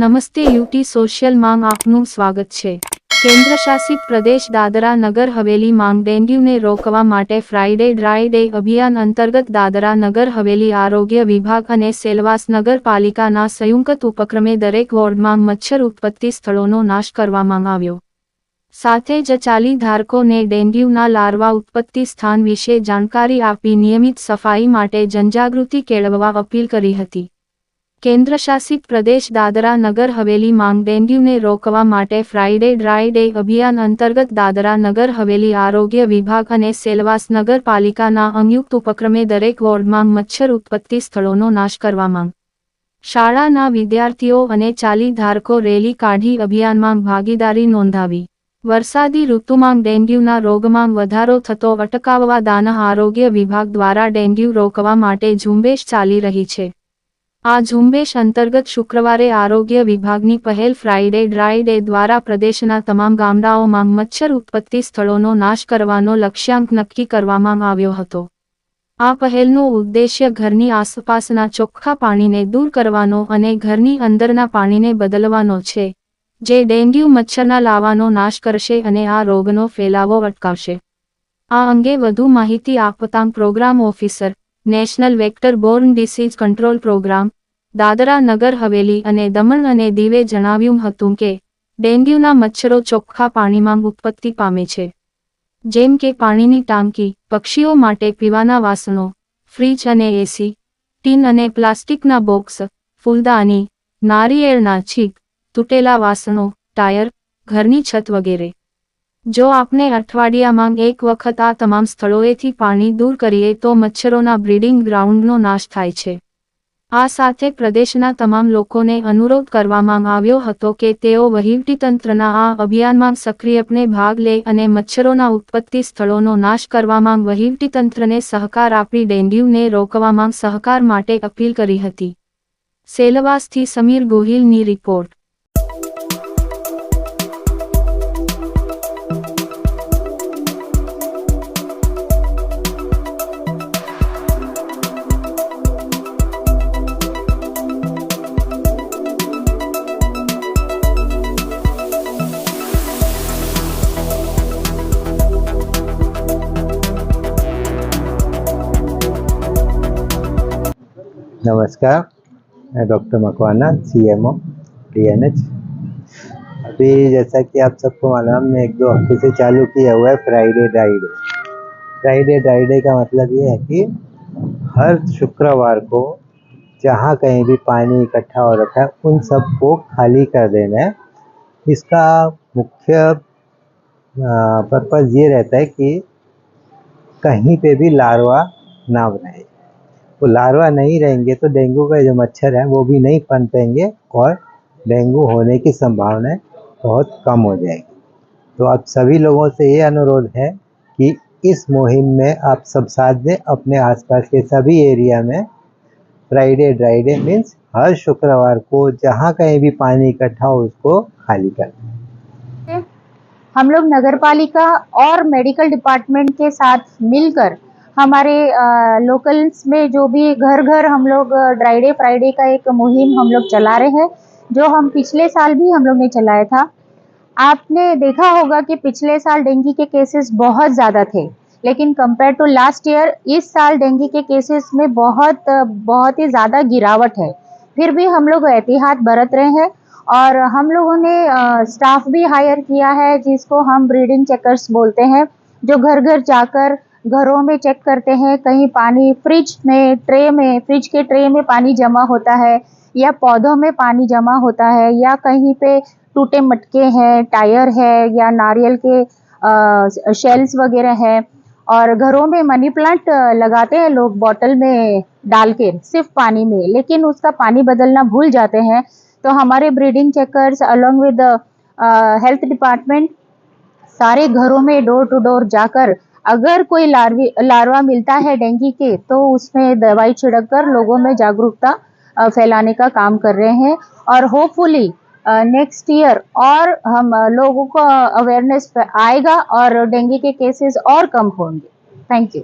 નમસ્તે UT social માંગ આપનું સ્વાગત છે. કેન્દ્ર શાસિત પ્રદેશ દાદરા નગર હવેલી માંગ ડેન્ગ્યુને રોકવા માટે ફ્રાઇડે ડ્રાય ડે અભિયાન અંતર્ગત દાદરા નગર હવેલી આરોગ્ય વિભાગ અને સેલવાસ નગરપાલિકાના સંયુક્ત ઉપક્રમે દરેક વોર્ડમાં મચ્છર ઉત્પત્તિ સ્થળોનો નાશ કરવામાં આવ્યો. સાથે જ ચાલી ધારકોને ડેન્ગ્યુના લાર્વા ઉત્પત્તિ સ્થાન વિશે જાણકારી આપી નિયમિત સફાઈ માટે જનજાગૃતિ કેળવવા અપીલ કરી હતી. કેન્દ્ર શાસિત પ્રદેશ દાદરા નગર હવેલી માંગ ડેન્ગ્યુને રોકવા માટે ફ્રાઇડે ડ્રાય ડે અભિયાન અંતર્ગત દાદરા નગર હવેલી આરોગ્ય વિભાગ અને સેલવાસ નગરપાલિકાના સંયુક્ત ઉપક્રમે દરેક વોર્ડમાં મચ્છર ઉત્પત્તિ સ્થળોનો નાશ કરવા માંગ. શાળાના વિદ્યાર્થીઓ અને ચાલી ધારકો રેલી કાઢી અભિયાનમાં ભાગીદારી નોંધાવી. વરસાદી ઋતુમાં ડેન્ગ્યુના રોગમાં વધારો થતો અટકાવવા દાના આરોગ્ય વિભાગ દ્વારા ડેન્ગ્યુ રોકવા માટે ઝુંબેશ ચાલી રહી છે. આ ઝુંબેશ અંતર્ગત શુક્રવારે આરોગ્ય વિભાગની પહેલ ફ્રાઇડે ડ્રાય દ્વારા પ્રદેશના તમામ ગામડાઓમાં મચ્છર ઉત્પત્તિ સ્થળોનો નાશ કરવાનો લક્ષ્યાંક નક્કી કરવામાં આવ્યો હતો. આ પહેલનો ઉદ્દેશ્ય ઘરની આસપાસના ચોખ્ખા પાણીને દૂર કરવાનો અને ઘરની અંદરના પાણીને બદલવાનો છે, જે ડેન્ગ્યુ મચ્છરના લાવાનો નાશ કરશે અને આ રોગનો ફેલાવો અટકાવશે. આ અંગે વધુ માહિતી આપતા programme officer national vector borne disease control programme, Dadra Nagar Haveli અને દમણ અને દીવે જણાવ્યું હતું કે, ડેન્ગ્યુના મચ્છરો ચોખ્ખા પાણીમાં ઉત્પત્તિ પામે છે. જેમ કે પાણીની ટાંકી, પક્ષીઓ માટે પીવાના વાસણો, ફ્રીજ અને એસી, ટીન અને પ્લાસ્ટિકના બોક્સ, ફૂલદાની, નારિયેળના છીક, તૂટેલા વાસણો, ટાયર, ઘરની છત વગેરે. જો આપણે અઠવાડિયામાં એક વખત આ તમામ સ્થળોએથી પાણી દૂર કરીએ તો મચ્છરોના બ્રીડિંગ ગ્રાઉન્ડનો નાશ થાય છે. આ સાથે પ્રદેશના તમામ લોકોને અનુરોધ કરવામાં આવ્યો હતો કે તેઓ વહીવટીતંત્રના આ અભિયાનમાં સક્રિયપણે ભાગ લે અને મચ્છરોના ઉત્પત્તિ સ્થળોનો નાશ કરવામાં વહીવટીતંત્રને સહકાર આપી ડેન્ગ્યુને રોકવામાં સહકાર માટે અપીલ કરી હતી. સેલવાસથી સમીર ગોહિલની રિપોર્ટ. नमस्कार, मैं doctor Makwana C M D N H अभी जैसा कि आप सबको मालूम, हमने एक दो हफ़्ते से चालू किया हुआ है Friday dry day Friday dry day का मतलब ये है कि हर शुक्रवार को जहाँ कहीं भी पानी इकट्ठा हो रखा है, उन सबको खाली कर देना है। इसका मुख्य पर्पज़ ये रहता है कि कहीं पे भी लार्वा ना रहे वो लार्वा नहीं रहेंगे तो डेंगू का जो मच्छर है वो भी नहीं पनपेंगे और डेंगू होने की संभावनाएँ बहुत कम हो जाएगी। तो आप सभी लोगों से ये अनुरोध है कि इस मुहिम में आप सब साथ दें, अपने आसपास के सभी एरिया में। फ्राइडे ड्राई डे मीन्स हर शुक्रवार को जहाँ कहीं भी पानी इकट्ठा हो उसको खाली कर हम लोग नगर पालिका और मेडिकल डिपार्टमेंट के साथ मिलकर हमारे लोकल्स में जो भी घर घर हम लोग ड्राइडे फ्राइडे का एक मुहिम हम लोग चला रहे हैं, जो हम पिछले साल भी हम लोग ने चलाया था। आपने देखा होगा कि पिछले साल डेंगू के केसेस बहुत ज़्यादा थे, लेकिन कंपेयर टू लास्ट ईयर इस साल डेंगू के केसेस में बहुत बहुत ही ज़्यादा गिरावट है। फिर भी हम लोग एहतियात बरत रहे हैं और हम लोगों ने स्टाफ भी हायर किया है, जिसको हम ब्रीडिंग चेकर्स बोलते हैं, जो घर घर जाकर घरों में चेक करते हैं, कहीं पानी फ्रिज में ट्रे में फ्रिज के ट्रे में पानी जमा होता है, या पौधों में पानी जमा होता है, या कहीं पे टूटे मटके हैं, टायर है, या नारियल के शेल्स वगैरह है, और घरों में मनी प्लांट लगाते हैं लोग बॉटल में डाल के, सिर्फ़ पानी में, लेकिन उसका पानी बदलना भूल जाते हैं। तो हमारे breeding checkers along with health department सारे घरों में डोर टू डोर जाकर अगर कोई लार्वी, लार्वा मिलता है डेंगू के तो उसमें दवाई छिड़क कर लोगों में जागरूकता फैलाने का काम कर रहे हैं। और होपफुली नेक्स्ट ईयर और हम लोगों को अवेयरनेस आएगा और डेंगू के केसेस और कम होंगे। Thank you